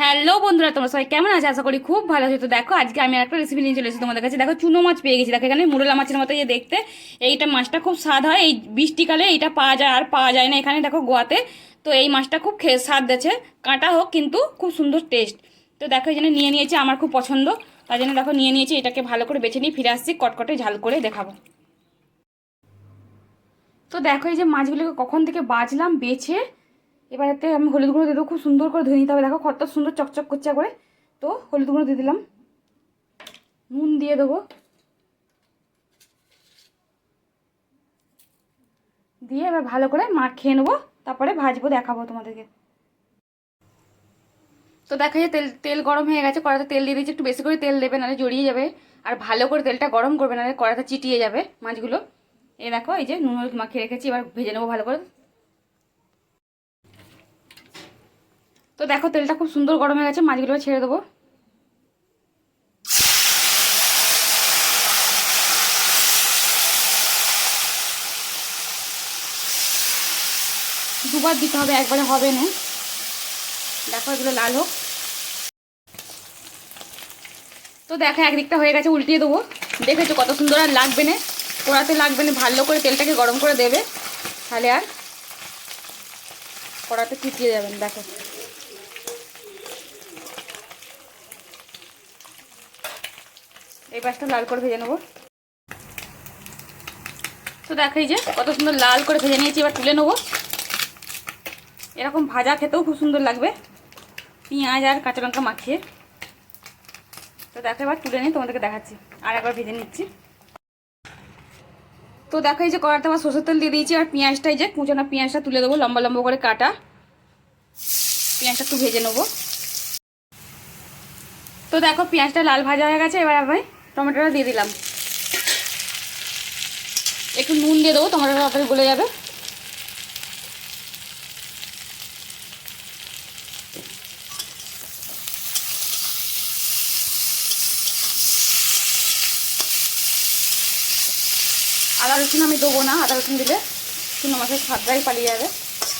Hello বন্ধুরা, তোমরা সবাই কেমন আছে? আশা করি খুব ভালো আছে। তো দেখো, আজকে আমি একটা রেসিপি নিয়ে চলে এসেছি তোমাদের কাছে। দেখো, চুনো মাছ পেয়ে গেছি। দেখো, এখানে মুরলা মাছের মতো যে দেখতে, এইটা মাছটা খুব স্বাদ হয়। এই বৃষ্টিকালে এইটা পাওয়া যায়, আর পাওয়া যায় না এখানে, দেখো, গোয়াতে। তো এই মাছটা খুব খেয়ে স্বাদ দিচ্ছে কাঁটা হোক, কিন্তু খুব সুন্দর টেস্ট তো দেখো, এই জন্য নিয়ে নিয়েছি, আমার খুব পছন্দ। তার জন্য দেখো, নিয়ে নিয়েছি, এটাকে ভালো করে বেছে নিয়ে ফিরে আসছি, কটকটে ঝাল করে দেখাবো। তো দেখো, এই যে মাছগুলোকে কখন থেকে বাজলাম, বেছে এবার এতে আমি হলুদ গুঁড়ো দিয়ে দেবো, খুব সুন্দর করে ধুয়ে নিতে হবে। দেখো কত সুন্দর চকচক করছে করে তো হলুদ গুঁড়ো দিয়ে দিলাম। নুন দিয়ে দেবো। দিয়ে এবার ভালো করে মাখ খেয়ে নেব। তারপরে ভাজবো, দেখাবো তোমাদেরকে। তো দেখা যায় তেল তেল গরম হয়ে গেছে কড়াতে তেল দিয়ে দিয়েছি। একটু বেশি করে তেল দেবে, নাহলে জড়িয়ে যাবে। আর ভালো করে তেলটা গরম করবে, নাহলে কড়াতে চিটিয়ে যাবে মাছগুলো। এই দেখো, এই যে নুন মাখিয়ে রেখেছি, এবার ভেজে নেব ভালো করে। তো দেখো, তেলটা খুব সুন্দর গরম হয়ে গেছে, মাছগুলো ছেড়ে দেবো। দুবার দিতে হবে, একবারে হবে না। দেখো, এগুলো লাল হোক। তো দেখো, একদিকটা হয়ে গেছে, উল্টিয়ে দেবো। দেখেছ কত সুন্দর আর লাগবে না? পোড়াতে লাগবে না, ভালো করে তেলটাকে গরম করে দেবে। তাহলে আর কড়াতে চিটিয়ে যাবেন দেখো। এই পাশটা লাল করে ভেজে নেব। তো দেখাই যে, কত সুন্দর লাল করে ভেজে নিয়েছি, এবার তুলে নেব। এরকম ভাজা খেতেও খুব সুন্দর লাগবে। পেঁয়াজ আর কাঁচা লঙ্কা মাখিয়ে। তো দেখো, এবার তুলে নিই তোমাদেরকে দেখাচ্ছি। আর একবার ভেজে নিচ্ছি। তো দেখো, এই যে কড়াতে আমার সরষের তেল দিয়ে দিয়েছি, আর পেঁয়াজটাই যে, কুচানো পেঁয়াজটা তুলে দেবো, লম্বা লম্বা করে কাটা। পেঁয়াজটা একটু ভেজে নেব। তো দেখো, পেঁয়াজটা লাল ভাজা হয়ে গেছে, এবার আমি টমেটোটা দিয়ে দিলাম। একটু নুন দিয়ে দেবো, টমেটোটা তাড়াতাড়ি গলে যাবে। আদা রসুন আমি দেবো না, আদা রসুন দিলে চুনো মাছের স্বাদটাই পালিয়ে যাবে।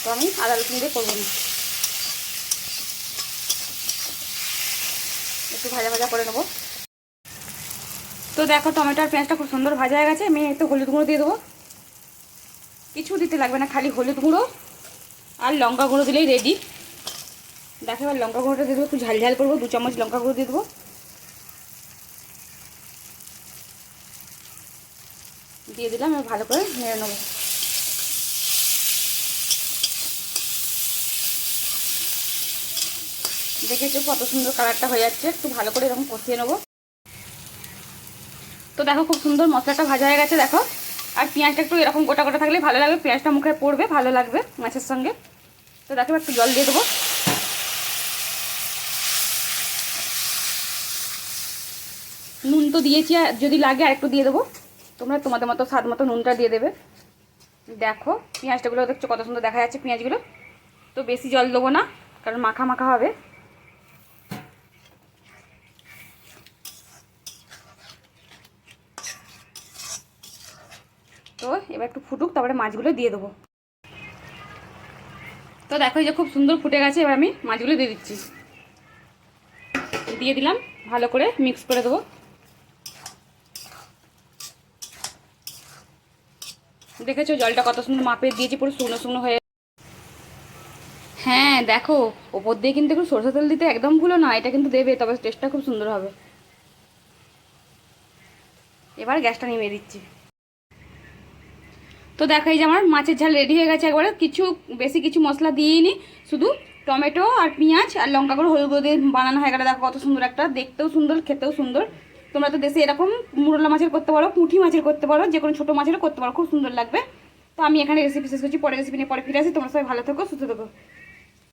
তো আমি আদা রসুন দিয়ে করব না। একটু ভাজা ভাজা করে নেব। তো দেখো টমেটো আর পেঁয়াজটা খুব সুন্দর ভাজা হয়ে গেছে, আমি একটু হলুদ গুঁড়ো দিয়ে দেবো। কিছু দিতে লাগবে না, খালি হলুদ গুঁড়ো আর লঙ্কা গুঁড়ো দিলেই রেডি দেখো এবার লঙ্কা গুঁড়োটা দিয়ে দেবো, একটু ঝাল ঝাল করব, দু চামচ লঙ্কা গুঁড়ো দিয়ে দেবো। দিয়ে দিলাম, এবার ভালো করে নেড়ে নেব। দেখেছ কত সুন্দর কালারটা হয়ে যাচ্ছে, একটু ভালো করে এরকম কষিয়ে নেব। তো দেখো খুব সুন্দর মশলাটা ভাজা হয়ে গেছে, দেখো। আর পেঁয়াজটা একটু এরকম গোটা গোটা থাকলে ভালো লাগবে, পেঁয়াজটা মুখে পড়বে, ভালো লাগবে মাছের সঙ্গে। তো দেখো, একটু জল দিয়ে দেবো। নুন তো দিয়েছি, আর যদি লাগে আর একটু দিয়ে দেবো। তোমরা তোমাদের মতো স্বাদ মতো নুনটা দিয়ে দেবে। দেখো পেঁয়াজটাগুলো দেখছ কত সুন্দর দেখা যাচ্ছে পেঁয়াজগুলো। তো বেশি জল দেবো না, কারণ মাখা মাখা হবে। তো এবার একটু ফুটুক, তারপরে মাছগুলো দিয়ে দেবো। তো দেখো যে খুব সুন্দর ফুটে গেছে, এবার আমি মাছগুলো দিয়ে দিচ্ছি। দিয়ে দিলাম, ভালো করে মিক্স করে দেবো। দেখেছ জলটা কত সুন্দর মাপে দিয়েছি, পুরো শুকনো শুকনো হয়ে হ্যাঁ দেখো, ওপর দিয়ে কিন্তু একটু সরষে তেল দিতে একদম ভুলো না, এটা কিন্তু দেবে, তবে টেস্টটা খুব সুন্দর হবে। এবার গ্যাসটা নেমে দিচ্ছি। তো দেখাই যে আমার মাছের ঝাল রেডি হয়ে গেছে একবারে। কিছু, বেশি কিছু মশলা দিয়েই নি শুধু টমেটো আর পেঁয়াজ আর লঙ্কা করে হলুদ দিয়ে বানানো হয়ে গেলে। দেখো কত সুন্দর একটা, দেখতেও সুন্দর, খেতেও সুন্দর। তোমরা তো দেশে এরকম মুরলা মাছের করতে পারো, পুঁটি মাছের করতে পারো, যে কোনো ছোটো মাছেরও করতে পারো, খুব সুন্দর লাগবে। তো আমি এখানে রেসিপি শেষ করছি পরে রেসিপি নিয়ে পরে ফিরে আসি। তোমরা সবাই ভালো থেকো, সুস্থ থেকো।